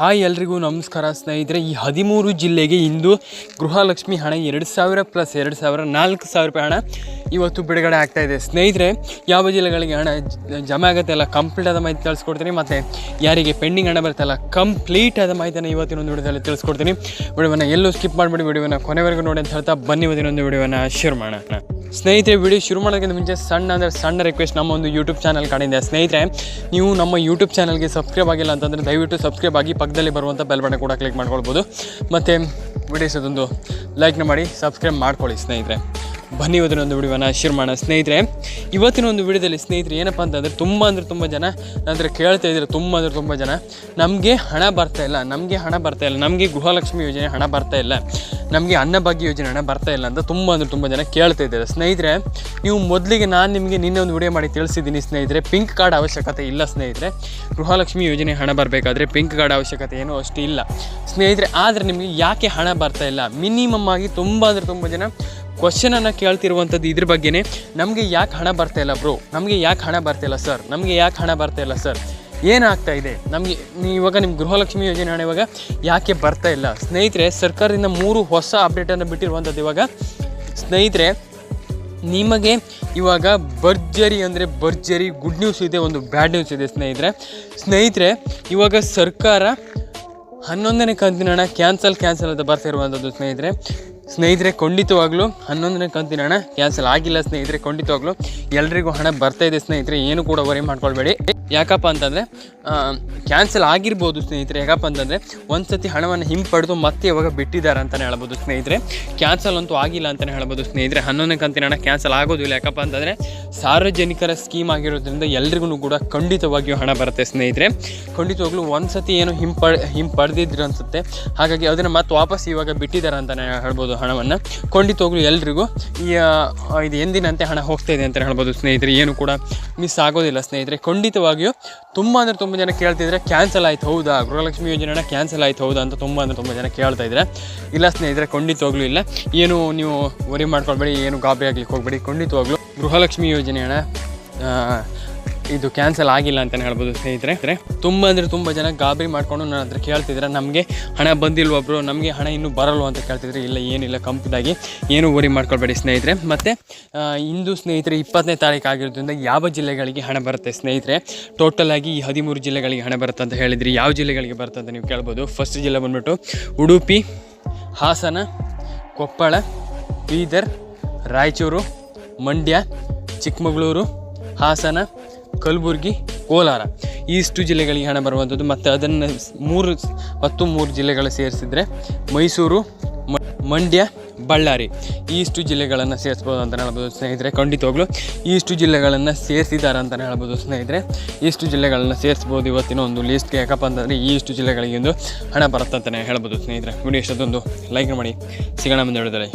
Hi ಎಲ್ರಿಗೂ ನಮಸ್ಕಾರ ಸ್ನೇಹಿತರೆ. ಈ ಹದಿಮೂರು ಜಿಲ್ಲೆಗೆ ಇಂದು ಗೃಹಲಕ್ಷ್ಮಿ ಹಣ ಎರಡು ಸಾವಿರ ಪ್ಲಸ್ ಎರಡು ಸಾವಿರ ನಾಲ್ಕು ಸಾವಿರ ರೂಪಾಯಿ ಹಣ ಇವತ್ತು ಬಿಡುಗಡೆ ಆಗ್ತಾ ಇದೆ. ಸ್ನೇಹಿತರೆ, ಯಾವ ಜಿಲ್ಲೆಗಳಿಗೆ ಹಣ ಜಮೆ ಆಗುತ್ತೆ ಎಲ್ಲ ಕಂಪ್ಲೀಟ್ ಆದ ಮಾಹಿತಿ ತಿಳಿಸ್ಕೊಡ್ತೀನಿ. ಮತ್ತು ಯಾರಿಗೆ ಪೆಂಡಿಂಗ್ ಹಣ ಬರುತ್ತಲ್ಲ ಕಂಪ್ಲೀಟ್ ಆದ ಮಾಹಿತಿಯನ್ನು ಇವತ್ತಿನ ಒಂದು ವಿಡಿಯೋದಲ್ಲಿ ತಿಳಿಸ್ಕೊಡ್ತೀನಿ. ವಿಡಿಯೋವನ್ನು ಎಲ್ಲೂ ಸ್ಕಿಪ್ ಮಾಡಿಬಿಡಿ, ವಿಡಿಯೋನ ಕೊನೆವರೆಗೂ ನೋಡಿ ಅಂತ ಹೇಳ್ತಾ ಬನ್ನಿ. ಇವತ್ತಿನ ಒಂದು ವಿಡಿಯೋನ ಶೇರ್ ಮಾಡೋಣ. ಸ್ನೇಹಿತರೆ ವಿಡಿಯೋ ಶುರು ಮಾಡೋದಕ್ಕಿಂತ ಮುಂಚೆ ಸಣ್ಣ ಅಂದರೆ ಸಣ್ಣ ರಿಕ್ವೆಸ್ಟ್ ನಮ್ಮ ಒಂದು ಯೂಟ್ಯೂಬ್ ಚಾನಲ್ ಕಾಣಿದೆ. ಸ್ನೇಹಿತರೆ, ನೀವು ನಮ್ಮ ಯೂಟ್ಯೂಬ್ ಚಾನಲ್ಗೆ ಸಬ್ಸ್ಕ್ರೈಬ್ ಆಗಿಲ್ಲ ಅಂತಂದರೆ ದಯವಿಟ್ಟು ಸಬ್ಸ್ಕ್ರೈಬ್ ಆಗಿ ಪಕ್ಕದಲ್ಲಿ ಬರುವಂಥ ಬೆಲ್ ಬಟನ್ ಕೂಡ ಕ್ಲಿಕ್ ಮಾಡ್ಕೊಳ್ಬೋದು. ಮತ್ತು ವಿಡಿಯೋಸ್ ಅದೊಂದು ಲೈಕ್ನ ಮಾಡಿ ಸಬ್ಸ್ಕ್ರೈಬ್ ಮಾಡ್ಕೊಳ್ಳಿ ಸ್ನೇಹಿತರೆ. ಬನ್ನಿ ಇವತ್ತಿನ ಒಂದು ವಿಡಿಯೋನ ಶೇರ್ ಮಾಡೋಣ. ಸ್ನೇಹಿತರೆ, ಇವತ್ತಿನ ಒಂದು ವಿಡಿಯೋದಲ್ಲಿ ಸ್ನೇಹಿತರೆ ಏನಪ್ಪ ಅಂತಂದರೆ ತುಂಬ ಅಂದರೆ ತುಂಬ ಜನ ನಂತರ ಕೇಳ್ತಾ ಇದ್ದಾರೆ ತುಂಬ ಅಂದರೆ ತುಂಬ ಜನ. ನಮಗೆ ಹಣ ಬರ್ತಾ ಇಲ್ಲ, ನಮಗೆ ಹಣ ಬರ್ತಾ ಇಲ್ಲ, ನಮಗೆ ಗೃಹಲಕ್ಷ್ಮಿ ಯೋಜನೆ ಹಣ ಬರ್ತಾ ಇಲ್ಲ, ನಮಗೆ ಅನ್ನಭಾಗ್ಯ ಯೋಜನೆ ಹಣ ಬರ್ತಾ ಇಲ್ಲ ಅಂತ ತುಂಬ ಅಂದರೆ ತುಂಬ ಜನ ಕೇಳ್ತಾ ಇದ್ದಾರೆ. ಸ್ನೇಹಿತರೆ, ನೀವು ಮೊದಲಿಗೆ ನಾನು ನಿಮಗೆ ನಿನ್ನೆ ಒಂದು ವಿಡಿಯೋ ಮಾಡಿ ತಿಳಿಸಿದ್ದೀನಿ ಸ್ನೇಹಿತರೆ. ಪಿಂಕ್ ಕಾರ್ಡ್ ಅವಶ್ಯಕತೆ ಇಲ್ಲ ಸ್ನೇಹಿತರೆ. ಗೃಹಲಕ್ಷ್ಮಿ ಯೋಜನೆ ಹಣ ಬರಬೇಕಾದ್ರೆ ಪಿಂಕ್ ಕಾರ್ಡ್ ಅವಶ್ಯಕತೆ ಏನೂ ಅಷ್ಟು ಇಲ್ಲ ಸ್ನೇಹಿತರೆ, ಆದರೆ ನಿಮಗೆ ಯಾಕೆ ಹಣ ಬರ್ತಾ ಇಲ್ಲ? ಮಿನಿಮಮ್ ಆಗಿ ತುಂಬ ಅಂದರೆ ತುಂಬ ಜನ ಕ್ವಶನನ್ನು ಕೇಳ್ತಿರುವಂಥದ್ದು ಇದ್ರ ಬಗ್ಗೆನೇ ನಮಗೆ ಯಾಕೆ ಹಣ ಬರ್ತಾ ಇಲ್ಲ ಬ್ರೋ ನಮಗೆ ಯಾಕೆ ಹಣ ಬರ್ತಾ ಇಲ್ಲ ಸರ್ ನಮಗೆ ಯಾಕೆ ಹಣ ಬರ್ತಾ ಇಲ್ಲ ಸರ್ ಏನಾಗ್ತಾ ಇದೆ? ನಮಗೆ ನೀವು ಇವಾಗ ನಿಮ್ಮ ಗೃಹಲಕ್ಷ್ಮಿ ಯೋಜನೆ ಹಣ ಇವಾಗ ಯಾಕೆ ಬರ್ತಾ ಇಲ್ಲ? ಸ್ನೇಹಿತರೆ, ಸರ್ಕಾರದಿಂದ ಮೂರು ಹೊಸ ಅಪ್ಡೇಟನ್ನು ಬಿಟ್ಟಿರುವಂಥದ್ದು ಇವಾಗ ಸ್ನೇಹಿತರೆ, ನಿಮಗೆ ಇವಾಗ ಭರ್ಜರಿ ಅಂದರೆ ಭರ್ಜರಿ ಗುಡ್ ನ್ಯೂಸ್ ಇದೆ, ಒಂದು ಬ್ಯಾಡ್ ನ್ಯೂಸ್ ಇದೆ ಸ್ನೇಹಿತರೆ. ಸ್ನೇಹಿತರೆ, ಇವಾಗ ಸರ್ಕಾರ ಹನ್ನೊಂದನೇ ಕಂತಿನ ಹಣ ಕ್ಯಾನ್ಸಲ್ ಕ್ಯಾನ್ಸಲ್ ಅಂತ ಬರ್ತಾ ಇರುವಂಥದ್ದು ಸ್ನೇಹಿತರೆ. ಸ್ನೇಹಿತರೆ, ಖಂಡಿತವಾಗ್ಲೂ ಹನ್ನೊಂದನೇ ಕಂತಿನ ಕ್ಯಾನ್ಸಲ್ ಆಗಿಲ್ಲ ಸ್ನೇಹಿತರೆ, ಖಂಡಿತವಾಗ್ಲೂ ಎಲ್ರಿಗೂ ಹಣ ಬರ್ತಾ ಇದೆ ಸ್ನೇಹಿತರೆ, ಏನು ಕೂಡ ವರಿ ಮಾಡ್ಕೊಳ್ಬೇಡಿ. ಯಾಕಪ್ಪ ಅಂತಂದರೆ ಕ್ಯಾನ್ಸಲ್ ಆಗಿರ್ಬೋದು ಸ್ನೇಹಿತರೆ, ಯಾಕಪ್ಪ ಅಂತಂದರೆ ಒಂದು ಸತಿ ಹಣವನ್ನು ಹಿಂಪಡೆದು ಮತ್ತೆ ಇವಾಗ ಬಿಟ್ಟಿದ್ದಾರೆ ಅಂತಲೇ ಹೇಳ್ಬೋದು ಸ್ನೇಹಿತರೆ. ಕ್ಯಾನ್ಸಲ್ ಅಂತೂ ಆಗಿಲ್ಲ ಅಂತಲೇ ಹೇಳ್ಬೋದು ಸ್ನೇಹಿತರೆ. ಹನ್ನೊಂದನೇ ಕಂತಿನ ಹಣ ಕ್ಯಾನ್ಸಲ್ ಆಗೋದಿಲ್ಲ. ಯಾಕಪ್ಪ ಅಂತಂದರೆ, ಸಾರ್ವಜನಿಕರ ಸ್ಕೀಮ್ ಆಗಿರೋದ್ರಿಂದ ಎಲ್ರಿಗೂ ಕೂಡ ಖಂಡಿತವಾಗಿಯೂ ಹಣ ಬರುತ್ತೆ ಸ್ನೇಹಿತರೆ. ಖಂಡಿತವಾಗ್ಲೂ ಒಂದು ಸತಿ ಏನು ಹಿಂಪಡ್ ಹಿಂಪಡೆದಿದ್ರು ಅನಿಸುತ್ತೆ. ಹಾಗಾಗಿ ಅದನ್ನು ಮತ್ತೆ ವಾಪಸ್ ಇವಾಗ ಬಿಟ್ಟಿದ್ದಾರೆ ಅಂತಲೇ ಹೇಳ್ಬೋದು ಹಣವನ್ನು. ಖಂಡಿತವಾಗ್ಲೂ ಎಲ್ರಿಗೂ ಈ ಇದು ಎಂದಿನಂತೆ ಹಣ ಹೋಗ್ತಾ ಇದೆ ಅಂತಲೇ ಹೇಳ್ಬೋದು ಸ್ನೇಹಿತರೆ. ಏನು ಕೂಡ ಮಿಸ್ ಆಗೋದಿಲ್ಲ ಸ್ನೇಹಿತರೆ. ಖಂಡಿತವಾಗಿಯೂ ತುಂಬ ಅಂದರೆ ತುಂಬ ಜನ ಕೇಳ್ತಿದ್ರೆ ಕ್ಯಾನ್ಸಲ್ ಆಯ್ತು, ಹೌದಾ? ಗೃಹಲಕ್ಷ್ಮಿ ಯೋಜನೆನ ಕ್ಯಾನ್ಸಲ್ ಆಯ್ತು, ಹೌದಾ ಅಂತ ತುಂಬ ಅಂದರೆ ತುಂಬ ಜನ ಕೇಳ್ತಾ ಇದ್ದಾರೆ ಇಲ್ಲ ಸ್ನೇಹಿತರೆ ಖಂಡಿತವಾಗ್ಲೂ ಇಲ್ಲ. ಏನು ನೀವು ವರಿ ಮಾಡ್ಕೊಳ್ಬೇಡಿ, ಏನು ಗಾಬರಿ ಆಗ್ಲಿಕ್ಕೆ ಹೋಗ್ಬೇಡಿ ಖಂಡಿತವಾಗ್ಲೂ ಗೃಹಲಕ್ಷ್ಮಿ ಯೋಜನೆಯನ್ನು ಇದು ಕ್ಯಾನ್ಸಲ್ ಆಗಿಲ್ಲ ಅಂತಲೇ ಹೇಳ್ಬೋದು ಸ್ನೇಹಿತರೆ. ಅಂದರೆ ತುಂಬ ಅಂದರೆ ತುಂಬ ಜನ ಗಾಬರಿ ಮಾಡಿಕೊಂಡು ನನ್ನ ಹತ್ರ ಕೇಳ್ತಿದ್ರೆ ನಮಗೆ ಹಣ ಬಂದಿಲ್ವ ಒಬ್ಬರು ನಮಗೆ ಹಣ ಇನ್ನೂ ಬರಲ್ವ ಅಂತ ಕೇಳ್ತಿದ್ರೆ, ಇಲ್ಲ, ಏನಿಲ್ಲ ಕಂಪ್ದಾಗಿ ಏನು ವರಿ ಮಾಡ್ಕೊಳ್ಬೇಡಿ ಸ್ನೇಹಿತರೆ. ಮತ್ತು ಇಂದು ಸ್ನೇಹಿತರೆ ಇಪ್ಪತ್ತನೇ ತಾರೀಕು ಆಗಿರೋದ್ರಿಂದ ಯಾವ ಜಿಲ್ಲೆಗಳಿಗೆ ಹಣ ಬರುತ್ತೆ ಸ್ನೇಹಿತರೆ? ಟೋಟಲ್ ಆಗಿ ಈ ಹದಿಮೂರು ಜಿಲ್ಲೆಗಳಿಗೆ ಹಣ ಬರುತ್ತೆ ಅಂತ ಹೇಳಿದ್ರಿ. ಯಾವ ಜಿಲ್ಲೆಗಳಿಗೆ ಬರುತ್ತೆ ಅಂತ ನೀವು ಕೇಳ್ಬೋದು. ಫಸ್ಟ್ ಜಿಲ್ಲೆ ಬಂದ್ಬಿಟ್ಟು ಉಡುಪಿ, ಹಾಸನ, ಕೊಪ್ಪಳ, ಬೀದರ್, ರಾಯಚೂರು, ಮಂಡ್ಯ, ಚಿಕ್ಕಮಗಳೂರು, ಹಾಸನ ಕಲಬುರಗಿ, ಕೋಲಾರ. ಇಷ್ಟು ಜಿಲ್ಲೆಗಳಿಗೆ ಹಣ ಬರುವಂಥದ್ದು. ಮತ್ತು ಅದನ್ನು ಮೂರು ಮತ್ತು ಮೂರು ಜಿಲ್ಲೆಗಳು ಸೇರಿಸಿದರೆ ಮೈಸೂರು ಮಂಡ್ಯ, ಬಳ್ಳಾರಿ. ಇಷ್ಟು ಜಿಲ್ಲೆಗಳನ್ನು ಸೇರಿಸ್ಬೋದು ಅಂತಲೇ ಹೇಳ್ಬೋದು ಸ್ನೇಹಿತರೆ, ಖಂಡಿತವಾಗ್ಲೂ. ಇಷ್ಟು ಜಿಲ್ಲೆಗಳನ್ನು ಸೇರಿಸಿದ್ದಾರೆ ಅಂತಲೇ ಹೇಳ್ಬೋದು ಸ್ನೇಹಿತರೆ. ಇಷ್ಟು ಜಿಲ್ಲೆಗಳನ್ನು ಸೇರಿಸ್ಬೋದು ಇವತ್ತಿನ ಒಂದು ಲಿಸ್ಟ್ಗೆ ಯಾಕಪ್ಪ ಅಂತಂದರೆ ಈ ಇಷ್ಟು ಜಿಲ್ಲೆಗಳಿಗೆ ಒಂದು ಹಣ ಬರುತ್ತೆ ಅಂತಲೇ ಹೇಳ್ಬೋದು ಸ್ನೇಹಿತರೆ. ವಿಡಿಯೋ ಇಷ್ಟೊಂದು ಲೈಕ್ ಮಾಡಿ. ಸಿಗೋಣ ಮುಂದೆ ಹೇಳಿದರೆ